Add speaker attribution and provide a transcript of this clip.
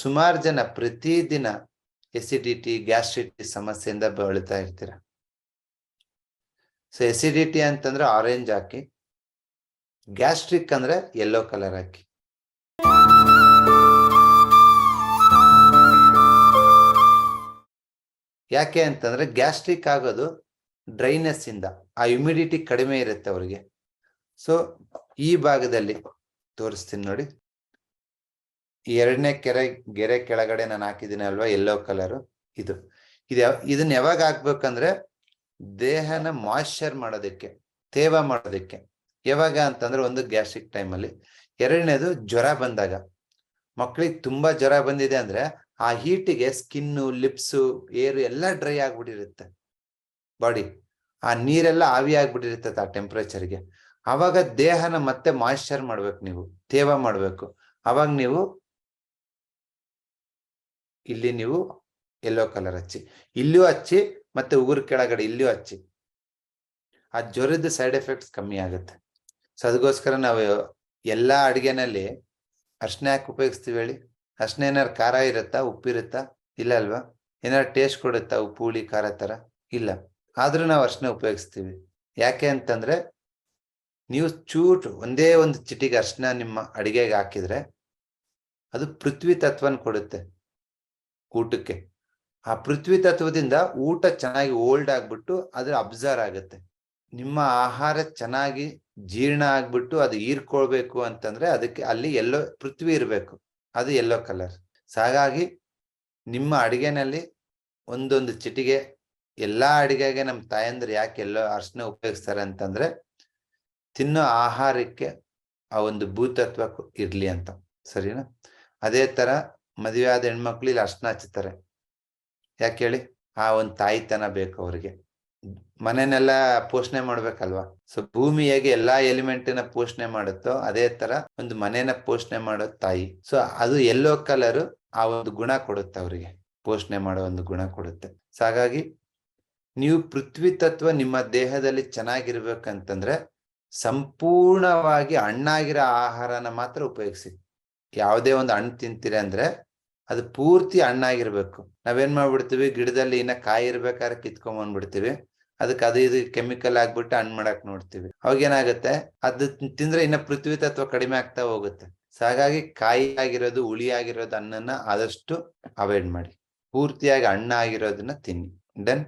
Speaker 1: ಸುಮಾರು ಜನ ಪ್ರತಿದಿನ ಎಸಿಡಿಟಿ ಗ್ಯಾಸ್ಟ್ರಿಟಿ ಸಮಸ್ಯೆಯಿಂದ ಬಳಲ್ತಾ ಇರ್ತೀರ? ಸೊ ಎಸಿಡಿಟಿ ಅಂತಂದ್ರೆ ಆರೆಂಜ್ ಹಾಕಿ ಗ್ಯಾಸ್ಟ್ರಿಕ್ ಅಂದ್ರೆ ಯೆಲ್ಲೋ ಕಲರ್ ಹಾಕಿ. ಯಾಕೆ ಅಂತಂದ್ರೆ ಗ್ಯಾಸ್ಟ್ರಿಕ್ ಆಗೋದು ಡ್ರೈನೆಸ್ ಇಂದ, ಆ ಹ್ಯುಮಿಡಿಟಿ ಕಡಿಮೆ ಇರುತ್ತೆ ಅವ್ರಿಗೆ. ಸೊ ಈ ಭಾಗದಲ್ಲಿ ತೋರಿಸ್ತೀನಿ ನೋಡಿ. ಎರಡನೇ ಕೆರೆ, ಗೆರೆ ಕೆಳಗಡೆ ನಾನು ಹಾಕಿದ್ದೀನಿ ಅಲ್ವಾ? ಯೆಲ್ಲೋ ಕಲರು ಇದು. ಇದು ಇದನ್ನ ಯಾವಾಗ ಹಾಕ್ಬೇಕಂದ್ರೆ ದೇಹನ ಮಾಯಿಶ್ಚರ್ ಮಾಡೋದಕ್ಕೆ, ತೇವ ಮಾಡೋದಕ್ಕೆ. ಯಾವಾಗ ಅಂತಂದ್ರೆ ಒಂದು ಗ್ಯಾಸ್ಟ್ರಿಕ್ ಟೈಮಲ್ಲಿ ಎರಡನೇದು ಜ್ವರ ಬಂದಾಗ. ಮಕ್ಕಳಿಗೆ ತುಂಬಾ ಜ್ವರ ಬಂದಿದೆ ಅಂದ್ರೆ ಆ ಹೀಟಿಗೆ ಸ್ಕಿನ್ನು ಲಿಪ್ಸು ಏರು ಎಲ್ಲ ಡ್ರೈ ಆಗ್ಬಿಟ್ಟಿರುತ್ತೆ. ಬಾಡಿ ಆ ನೀರೆಲ್ಲ ಆವಿ ಆಗ್ಬಿಟ್ಟಿರುತ್ತೆ ಆ ಟೆಂಪ್ರೇಚರ್ಗೆ ಅವಾಗ ದೇಹನ ಮತ್ತೆ ಮಾಯ್ಶ್ಚರ್ ಮಾಡ್ಬೇಕು ನೀವು. ತೇವ ಮಾಡ್ಬೇಕು. ಅವಾಗ ನೀವು ಇಲ್ಲಿ ನೀವು ಎಲ್ಲೋ ಕಲರ್ ಹಚ್ಚಿ. ಇಲ್ಲೂ ಹಚ್ಚಿ ಮತ್ತೆ ಉಗುರು ಕೆಳಗಡೆ ಇಲ್ಲಿಯೂ ಹಚ್ಚಿ. ಆ ಜ್ವರದ ಸೈಡ್ ಎಫೆಕ್ಟ್ಸ್ ಕಮ್ಮಿ ಆಗುತ್ತೆ. ಸೊ ಅದಕ್ಕೋಸ್ಕರ ನಾವು ಎಲ್ಲ ಅಡಿಗೆನಲ್ಲಿ ಅರ್ಶಿನ ಯಾಕೆ ಉಪಯೋಗಿಸ್ತೀವಿ ಹೇಳಿ? ಅರ್ಶಿನ ಏನಾರು ಖಾರ ಇರುತ್ತಾ ಉಪ್ಪಿರುತ್ತಾ ಇಲ್ಲ ಅಲ್ವಾ? ಏನಾರು ಟೇಸ್ಟ್ ಕೊಡುತ್ತಾ, ಉಪ್ಪು, ಹುಳಿ, ಖಾರ ಥರ? ಇಲ್ಲ. ಆದರೂ ನಾವು ಅರ್ಶಿನ ಉಪಯೋಗಿಸ್ತೀವಿ. ಯಾಕೆ ಅಂತಂದ್ರೆ ನೀವು ಚೂಟ್ ಒಂದೇ ಒಂದು ಚಿಟಿಗೆ ಅರ್ಶಿನ ನಿಮ್ಮ ಅಡಿಗೆಗೆ ಹಾಕಿದ್ರೆ ಅದು ಪೃಥ್ವಿ ತತ್ವನ ಕೊಡುತ್ತೆ. ಊಟಕ್ಕೆ. ಆ ಪೃಥ್ವಿ ತತ್ವದಿಂದ ಊಟ ಚೆನ್ನಾಗಿ ಓಲ್ಡ್ ಆಗ್ಬಿಟ್ಟು ಅದ್ರ ಅಬ್ಸರ್ವ್ ಆಗುತ್ತೆ. ನಿಮ್ಮ ಆಹಾರ ಚೆನ್ನಾಗಿ ಜೀರ್ಣ ಆಗ್ಬಿಟ್ಟು ಅದು ಹೀರ್ಕೊಳ್ಬೇಕು ಅಂತಂದ್ರೆ ಅದಕ್ಕೆ ಅಲ್ಲಿ ಎಲ್ಲೋ ಪೃಥ್ವಿ ಇರಬೇಕು. ಅದು ಎಲ್ಲೋ ಕಲರ್ ಹಾಗಾಗಿ ನಿಮ್ಮ ಅಡಿಗೆನಲ್ಲಿ ಒಂದೊಂದು ಚಿಟಿಗೆ ಎಲ್ಲಾ ಅಡಿಗೆಗೆ ನಮ್ಮ ತಾಯಂದ್ರೆ ಯಾಕೆ ಎಲ್ಲೋ ಅರ್ಶನ ಉಪಯೋಗಿಸ್ತಾರೆ ಅಂತಂದ್ರೆ ತಿನ್ನೋ ಆಹಾರಕ್ಕೆ ಆ ಒಂದು ಭೂತತ್ವ ಇರ್ಲಿ ಅಂತ. ಸರಿನಾ? ಅದೇ ತರ ಮದುವೆ ಆದ ಹೆಣ್ಮಕ್ಳು ಇಲ್ಲಿ ಅರ್ಶನ ಹಚ್ಚುತ್ತಾರೆ ಯಾಕೆ ಹೇಳಿ? ಆ ಒಂದು ತಾಯಿತನ ಬೇಕು ಅವ್ರಿಗೆ. ಮನೆನೆಲ್ಲ ಪೋಷಣೆ ಮಾಡ್ಬೇಕಲ್ವಾ? ಸೊ ಭೂಮಿ ಹೇಗೆ ಎಲ್ಲಾ ಎಲಿಮೆಂಟ್ನ ಪೋಷಣೆ ಮಾಡುತ್ತೋ, ಅದೇ ತರ ಒಂದು ಮನೆನ ಪೋಷಣೆ ಮಾಡೋ ತಾಯಿ. ಸೊ ಅದು ಎಲ್ಲೋ ಕಲರ್ ಆ ಒಂದು ಗುಣ ಕೊಡುತ್ತೆ ಅವರಿಗೆ. ಪೋಷಣೆ ಮಾಡೋ ಒಂದು ಗುಣ ಕೊಡುತ್ತೆ. ಸೊ ಹಾಗಾಗಿ ನೀವು ಪೃಥ್ವಿ ತತ್ವ ನಿಮ್ಮ ದೇಹದಲ್ಲಿ ಚೆನ್ನಾಗಿರ್ಬೇಕಂತಂದ್ರೆ ಸಂಪೂರ್ಣವಾಗಿ ಹಣ್ಣಾಗಿರೋ ಆಹಾರನ ಮಾತ್ರ ಉಪಯೋಗಿಸಿ. ಯಾವುದೇ ಒಂದು ಹಣ್ಣು ತಿಂತೀರಿ ಅಂದ್ರೆ ಅದು ಪೂರ್ತಿ ಹಣ್ಣಾಗಿರ್ಬೇಕು. ನಾವೇನ್ ಮಾಡ್ಬಿಡ್ತೀವಿ? ಗಿಡದಲ್ಲಿ ಇನ್ನ ಕಾಯಿ ಇರ್ಬೇಕಾದ್ರೆ ಕಿತ್ಕೊಂಡ್ ಬಂದ್ಬಿಡ್ತೀವಿ. ಅದಕ್ಕೆ ಅದು ಇದು ಕೆಮಿಕಲ್ ಆಗ್ಬಿಟ್ಟು ಹಣ್ಣು ಮಾಡಕ್ ನೋಡ್ತೀವಿ. ಅವಾಗ ಏನಾಗುತ್ತೆ ಅದು ತಿಂದ್ರೆ ಇನ್ನ ಪೃಥ್ವಿ ತತ್ವ ಕಡಿಮೆ ಆಗ್ತಾ ಹೋಗುತ್ತೆ. ಸೊ ಹಾಗಾಗಿ ಕಾಯಿ ಆಗಿರೋದು, ಹುಳಿ ಆಗಿರೋದು, ಹಣ್ಣನ್ನ ಆದಷ್ಟು ಅವಾಯ್ಡ್ ಮಾಡಿ. ಪೂರ್ತಿಯಾಗಿ ಹಣ್ಣಾಗಿರೋದನ್ನ ತಿನ್ನಿ. ಡನ್